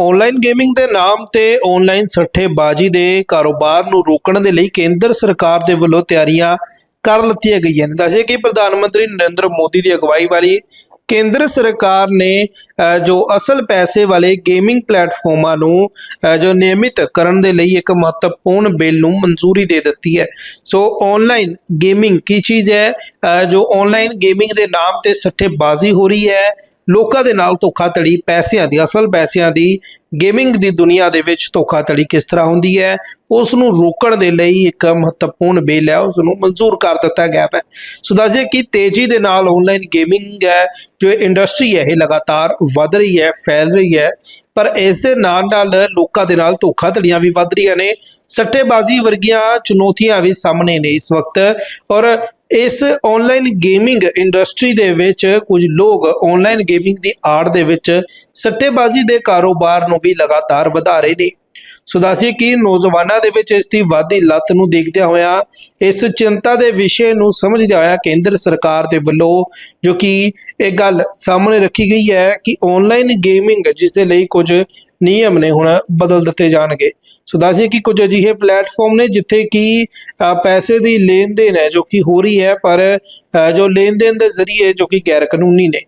Online gaming ਦੇ ਨਾਮ ਤੇ ਆਨਲਾਈਨ ਸੱਠੇਬਾਜ਼ੀ ਦੇ ਕਾਰੋਬਾਰ ਨੂੰ ਰੋਕਣ ਦੇ ਲਈ ਕੇਂਦਰ ਸਰਕਾਰ ਦੇ ਵੱਲੋਂ ਤਿਆਰੀਆਂ ਕਰ ਲਿੱਤੀਆਂ ਗਈਆਂ ਨੇ। ਦੱਸਿਆ ਕਿ ਪ੍ਰਧਾਨ ਮੰਤਰੀ ਨਰਿੰਦਰ ਮੋਦੀ ਦੀ ਅਗਵਾਈ ਵਾਲੀ ਕੇਂਦਰ ਸਰਕਾਰ ਨੇ ਜੋ ਅਸਲ ਪੈਸੇ ਵਾਲੇ ਗੇਮਿੰਗ ਪਲੇਟਫਾਰਮਾਂ ਨੂੰ ਜੋ ਨਿਯਮਿਤ ਕਰਨ ਦੇ ਲਈ ਇੱਕ ਮਹੱਤਵਪੂਰਨ ਬਿੱਲ ਨੂੰ ਮਨਜ਼ੂਰੀ ਦੇ ਦਿੱਤੀ ਹੈ। ਸੋ ਆਨਲਾਈਨ ਗੇਮਿੰਗ ਕੀ ਚੀਜ਼ ਹੈ? ਜੋ ਆਨਲਾਈਨ ਗੇਮਿੰਗ ਦੇ ਨਾਮ ਤੇ ਸੱਠੇਬਾਜ਼ੀ ਹੋ ਰਹੀ ਹੈ, ਲੋਕਾਂ ਦੇ ਨਾਲ ਧੋਖਾਧੜੀ, ਪੈਸਿਆਂ ਦੀ, ਅਸਲ ਪੈਸਿਆਂ ਦੀ ਗੇਮਿੰਗ ਦੀ ਦੁਨੀਆ ਦੇ ਵਿੱਚ ਧੋਖਾਧੜੀ ਕਿਸ ਤਰ੍ਹਾਂ ਹੁੰਦੀ ਹੈ? ਉਸ ਨੂੰ ਰੋਕਣ ਦੇ ਲਈ ਇੱਕ ਮਹੱਤਵਪੂਰਨ ਬਿੱਲ ਹੈ ਉਸ ਨੂੰ ਮਨਜ਼ੂਰ ਕਰ ਦਿੱਤਾ ਗਿਆ ਹੈ। ਸੋ ਦੱਸਿਏ ਕਿ ਤੇਜ਼ੀ ਦੇ ਨਾਲ ਆਨਲਾਈਨ ਗੇਮਿੰਗ ਹੈ ਜੋ ਇੰਡਸਟਰੀ ਹੈ, ਇਹ ਲਗਾਤਾਰ ਵੱਧ ਰਹੀ ਹੈ, ਫੈਲ ਰਹੀ ਹੈ, ਪਰ ਇਸ ਦੇ ਨਾਲ ਨਾਲ ਲੋਕਾਂ ਦੇ ਨਾਲ ਧੋਖਾਧੜੀਆਂ ਵੀ ਵੱਧ ਰਹੀਆਂ ਨੇ। ਸੱਟੇਬਾਜ਼ੀ ਵਰਗੀਆਂ ਚੁਣੌਤੀਆਂ ਵੀ ਸਾਹਮਣੇ ਨੇ ਇਸ ਵਕਤ ਔਰ ਇਸ ਆਨਲਾਈਨ ਗੇਮਿੰਗ ਇੰਡਸਟਰੀ ਦੇ ਵਿੱਚ ਕੁਝ ਲੋਕ ਆਨਲਾਈਨ ਗੇਮਿੰਗ ਦੀ ਆੜ ਦੇ ਵਿੱਚ ਸੱਟੇਬਾਜ਼ੀ ਦੇ ਕਾਰੋਬਾਰ ਨੂੰ ਵੀ ਲਗਾਤਾਰ ਵਧਾ ਰਹੇ ਨੇ। ਸੋ ਦੱਸਿਏ ਕਿ ਨੌਜਵਾਨਾਂ ਦੇ ਵਿੱਚ ਇਸ ਦੀ ਵਾਧੀ ਲੱਤ ਨੂੰ ਦੇਖਦਿਆਂ ਹੋਇਆ ਇਸ ਚਿੰਤਾ ਦੇ ਵਿਸ਼ੇ ਨੂੰ ਸਮਝਦਿਆਂ ਹੋਇਆ ਕੇਂਦਰ ਸਰਕਾਰ ਦੇ ਵੱਲੋਂ ਜੋ ਕਿ ਇਹ ਗੱਲ ਸਾਹਮਣੇ ਰੱਖੀ ਗਈ ਹੈ ਕਿ ਆਨਲਾਈਨ ਗੇਮਿੰਗ ਜਿਸ ਦੇ ਲਈ ਕੁਝ ਨਿਯਮ ਨੇ ਹੁਣ ਬਦਲ ਦਿੱਤੇ ਜਾਣਗੇ। ਸੋ ਦੱਸਿਏ ਕਿ ਕੁਝ ਅਜਿਹੇ ਪਲੇਟਫਾਰਮ ਨੇ ਜਿੱਥੇ ਕਿ ਪੈਸੇ ਦੀ ਲੈਣ ਦੇਣ ਹੈ ਜੋ ਕਿ ਹੋ ਰਹੀ ਹੈ, ਪਰ ਜੋ ਲੈਣ ਦੇਣ ਦੇ ਜ਼ਰੀਏ ਜੋ ਕਿ ਗੈਰ ਕਾਨੂੰਨੀ ਨੇ।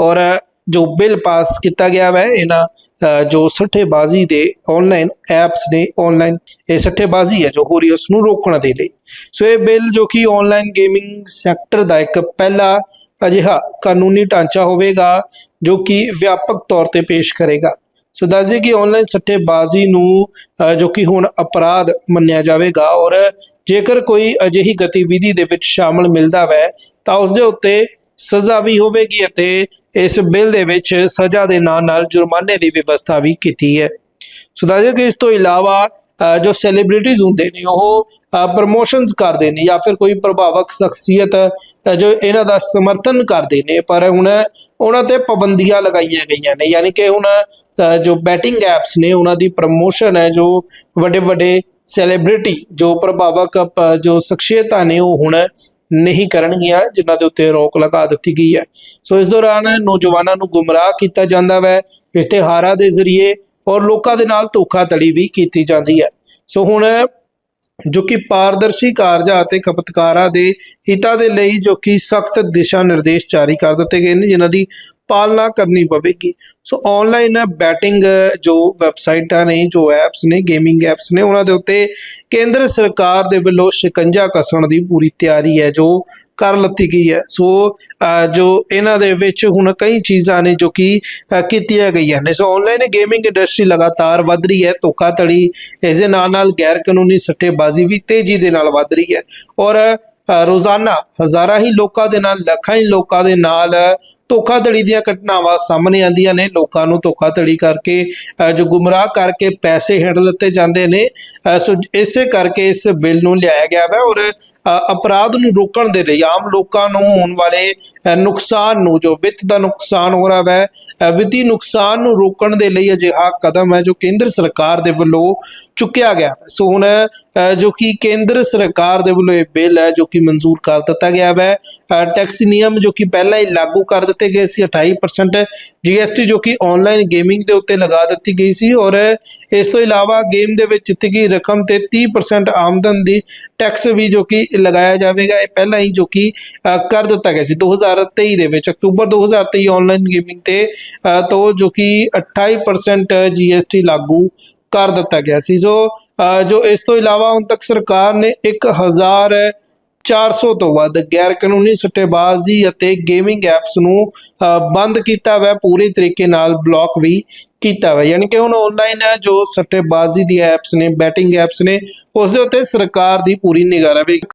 ਔਰ ਜੋ ਬਿੱਲ ਪਾਸ ਕੀਤਾ ਗਿਆ ਹੈ ਇਹਨਾਂ ਜੋ ਸੱਠੇਬਾਜ਼ੀ ਦੇ ਆਨਲਾਈਨ ਐਪਸ ਨੇ ਆਨਲਾਈਨ ਇਹ ਸੱਠੇਬਾਜ਼ੀ ਹੈ ਜੋ ਹੋ ਰਹੀ ਹੈ ਉਸ ਨੂੰ ਰੋਕਣ ਦੇ ਲਈ। ਸੋ ਇਹ ਬਿੱਲ ਜੋ ਕਿ ਆਨਲਾਈਨ ਗੇਮਿੰਗ ਸੈਕਟਰ ਦਾ ਇੱਕ ਪਹਿਲਾ ਅਜਿਹਾ ਕਾਨੂੰਨੀ ਢਾਂਚਾ ਹੋਵੇਗਾ, ਜੋ ਕਿ ਵਿਆਪਕ ਤੌਰ ਤੇ ਪੇਸ਼ ਕਰੇਗਾ। ਸੋ ਦੱਸ ਦਈਏ ਕਿ ਆਨਲਾਈਨ ਸੱਟੇਬਾਜ਼ੀ ਨੂੰ ਜੋ ਕਿ ਹੁਣ ਅਪਰਾਧ ਮੰਨਿਆ ਜਾਵੇਗਾ ਔਰ ਜੇਕਰ ਕੋਈ ਅਜਿਹੀ ਗਤੀਵਿਧੀ ਦੇ ਵਿੱਚ ਸ਼ਾਮਲ ਮਿਲਦਾ ਹੈ ਤਾਂ ਉਸ ਦੇ ਉੱਤੇ ਸਜ਼ਾ ਵੀ ਹੋਵੇਗੀ ਅਤੇ ਇਸ ਬਿੱਲ ਦੇ ਵਿੱਚ ਸਜ਼ਾ ਦੇ ਨਾਲ ਨਾਲ ਜੁਰਮਾਨੇ ਦੀ ਵਿਵਸਥਾ ਵੀ ਕੀਤੀ ਹੈ। ਸੋ ਦੱਸ ਕਿ ਇਸ ਤੋਂ ਇਲਾਵਾ ਜੋ ਸੈਲੀਬ੍ਰਿਟੀਜ਼ ਹੁੰਦੇ ਨੇ, ਉਹ ਪ੍ਰਮੋਸ਼ਨਸ ਕਰਦੇ ਨੇ ਜਾਂ ਫਿਰ ਕੋਈ ਪ੍ਰਭਾਵਕ ਸ਼ਖਸੀਅਤ ਜੋ ਇਹਨਾਂ ਦਾ ਸਮਰਥਨ ਕਰਦੇ ਨੇ, ਪਰ ਹੁਣ ਉਹਨਾਂ ਤੇ ਪਾਬੰਦੀਆਂ ਲਗਾਈਆਂ ਗਈਆਂ ਨੇ। ਯਾਨੀ ਕਿ ਹੁਣ ਜੋ ਬੈਟਿੰਗ ਐਪਸ ਨੇ, ਉਹਨਾਂ ਦੀ ਪ੍ਰਮੋਸ਼ਨ ਹੈ, ਜੋ ਵੱਡੇ ਵੱਡੇ ਸੈਲੀਬ੍ਰਿਟੀ ਜੋ ਪ੍ਰਭਾਵਕ ਜੋ ਸ਼ਖਸੀਅਤਾਂ ਨੇ, ਉਹ ਹੁਣ ਨਹੀਂ ਕਰਨਗੀਆਂ, ਜਿਨ੍ਹਾਂ ਦੇ ਉੱਤੇ ਰੋਕ ਲਗਾ ਦਿੱਤੀ ਗਈ ਹੈ। ਸੋ ਇਸ ਦੌਰਾਨ ਨੌਜਵਾਨਾਂ ਨੂੰ ਗੁੰਮਰਾਹ ਕੀਤਾ ਜਾਂਦਾ ਹੈ ਇਸ਼ਤਿਹਾਰਾਂ ਦੇ ਜ਼ਰੀਏ ਔਰ ਲੋਕਾਂ ਦੇ ਨਾਲ ਧੋਖਾਧੜੀ ਵੀ ਕੀਤੀ ਜਾਂਦੀ ਹੈ। ਸੋ ਹੁਣ, ਜੋ ਕਿ ਪਾਰਦਰਸ਼ੀ ਕਾਰਜਾਂ ਅਤੇ ਖਪਤਕਾਰਾਂ ਦੇ ਹਿੱਤਾਂ ਦੇ ਲਈ ਜੋ ਕਿ ਸਖਤ ਦਿਸ਼ਾ ਨਿਰਦੇਸ਼ ਜਾਰੀ ਕਰ ਦਿੱਤੇ ਗਏ ਨੇ, ਜਿਨ੍ਹਾਂ ਦੀ ਪਾਲਣਾ ਕਰਨੀ ਪਵੇਗੀ। ਸੋ ਆਨਲਾਈਨ ਬੈਟਿੰਗ ਜੋ ਵੈਬਸਾਈਟਾਂ ਨੇ, ਜੋ ਐਪਸ ਨੇ ਗੇਮਿੰਗ ਐਪਸ ਨੇ, ਉਹਨਾਂ ਦੇ ਉੱਤੇ ਕੇਂਦਰ ਸਰਕਾਰ ਦੇ ਵੱਲੋਂ ਸ਼ਿਕੰਜਾ ਕੱਸਣ ਦੀ ਪੂਰੀ ਤਿਆਰੀ ਹੈ, ਜੋ ਕਰ ਲੱਤੀ ਗਈ ਹੈ। ਸੋ ਜੋ ਇਹਨਾਂ ਦੇ ਵਿੱਚ ਹੁਣ ਕਈ ਚੀਜ਼ਾਂ ਨੇ ਜੋ ਕਿ ਕੀਤੀਆਂ ਗਈਆਂ ਨੇ। ਸੋ ਆਨਲਾਈਨ ਗੇਮਿੰਗ ਇੰਡਸਟਰੀ ਲਗਾਤਾਰ ਵੱਧ ਰਹੀ ਹੈ, ਧੋਖਾਧੜੀ ਇਸ ਦੇ ਨਾਲ ਨਾਲ ਗੈਰ ਕਾਨੂੰਨੀ ਸੱਟੇਬਾਜ਼ੀ ਵੀ ਤੇਜ਼ੀ ਦੇ ਨਾਲ ਵੱਧ ਰਹੀ ਹੈ। ਔਰ ਰੋਜ਼ਾਨਾ ਹਜ਼ਾਰਾਂ ਹੀ ਲੋਕਾਂ ਦੇ ਨਾਲ, ਲੱਖਾਂ ਹੀ ਲੋਕਾਂ ਦੇ ਨਾਲ ਧੋਖਾਧੜੀ ਦੀਆਂ ਘਟਨਾਵਾਂ ਸਾਹਮਣੇ ਆਉਂਦੀਆਂ ਨੇ ਲੋਕਾਂ ਨੂੰ ਧੋਖਾਧੜੀ ਕਰਕੇ ਜੋ ਗੁੰਮਰਾਹ ਕਰਕੇ ਪੈਸੇ ਹੇਠ ਲਿੱਤੇ ਜਾਂਦੇ ਨੇ ਅ, ਸੋ ਇਸੇ ਕਰਕੇ ਇਸ ਬਿੱਲ ਨੂੰ ਲਿਆਇਆ ਗਿਆ ਹੈ ਔਰ ਅਪਰਾਧ ਨੂੰ ਰੋਕਣ ਦੇ ਲਈ ਆਮ ਲੋਕਾਂ ਨੂੰ ਹੋਣ ਵਾਲੇ ਨੁਕਸਾਨ ਨੂੰ ਜੋ ਵਿੱਤ ਦਾ ਨੁਕਸਾਨ ਹੋ ਰਿਹਾ ਹੈ ਵਿੱਤੀ ਨੁਕਸਾਨ ਨੂੰ ਰੋਕਣ ਦੇ ਲਈ ਅਜਿਹਾ ਕਦਮ ਹੈ ਜੋ ਕੇਂਦਰ ਸਰਕਾਰ ਦੇ ਵੱਲੋਂ ਚੁੱਕਿਆ ਗਿਆ ਹੈ। ਸੋ ਹੁਣ ਜੋ ਕਿ ਕੇਂਦਰ ਸਰਕਾਰ ਦੇ ਵੱਲੋਂ ਇਹ ਬਿੱਲ ਹੈ ਜੋ ਕਿ ਮਨਜ਼ੂਰ ਕਰ ਦਿੱਤਾ ਗਿਆ ਹੈ ਅ, ਟੈਕਸ ਨਿਯਮ ਜੋ ਕਿ ਪਹਿਲਾਂ ਹੀ ਲਾਗੂ ਕਰ ਦਿੱਤੇ ਗਏ ਸੀ 28% ਜੀਐਸਟੀ ਜੋ ਕਿ ਆਨਲਾਈਨ ਗੇਮਿੰਗ ਦੇ ਉੱਤੇ ਲਗਾ ਦਿੱਤੀ ਗਈ ਸੀ ਔਰ ਇਸ ਤੋਂ ਇਲਾਵਾ ਗੇਮ ਦੇ ਵਿੱਚ ਜਿੱਤੀ ਗਈ ਰਕਮ ਤੇ 30% ਆਮਦਨ ਦੀ ਟੈਕਸ ਵੀ ਜੋ ਕਿ ਲਗਾਇਆ ਜਾਵੇਗਾ, ਇਹ ਪਹਿਲਾਂ ਹੀ ਜੋ ਕਿ ਕਰ ਦਿੱਤਾ ਗਿਆ ਸੀ 2023 ਦੇ ਵਿੱਚ, ਅਕਤੂਬਰ 2023 ਆਨਲਾਈਨ ਗੇਮਿੰਗ ਤੇ ਤੋਂ ਜੋ ਕਿ 28% ਜੀਐਸਟੀ ਲਾਗੂ ਕਰ ਦਿੱਤਾ ਗਿਆ ਸੀ। ਸੋ ਜੋ ਇਸ ਤੋਂ ਇਲਾਵਾ ਹੁਣ ਤੱਕ ਸਰਕਾਰ ਨੇ 1000 400 ਤੋਂ ਵੱਧ ਗੈਰ ਕਾਨੂੰਨੀ ਸੱਟੇਬਾਜ਼ੀ ਅਤੇ ਗੇਮਿੰਗ ਐਪਸ ਨੂੰ ਅ, ਬੰਦ ਕੀਤਾ ਹੋਇਆ ਪੂਰੀ ਤਰੀਕੇ ਨਾਲ ਬਲੌਕ ਵੀ ਕੀਤਾ ਹੋਇਆ। ਯਾਨੀ ਕਿ ਹੁਣ ਆਨਲਾਈਨ ਹੈ ਜੋ ਸੱਟੇਬਾਜ਼ੀ ਦੀ ਐਪਸ ਨੇ ਬੈਟਿੰਗ ਐਪਸ ਨੇ ਉਸ ਦੇ ਉੱਤੇ ਸਰਕਾਰ ਦੀ ਪੂਰੀ ਨਿਗਰਾਨੀ ਰਹੇਗੀ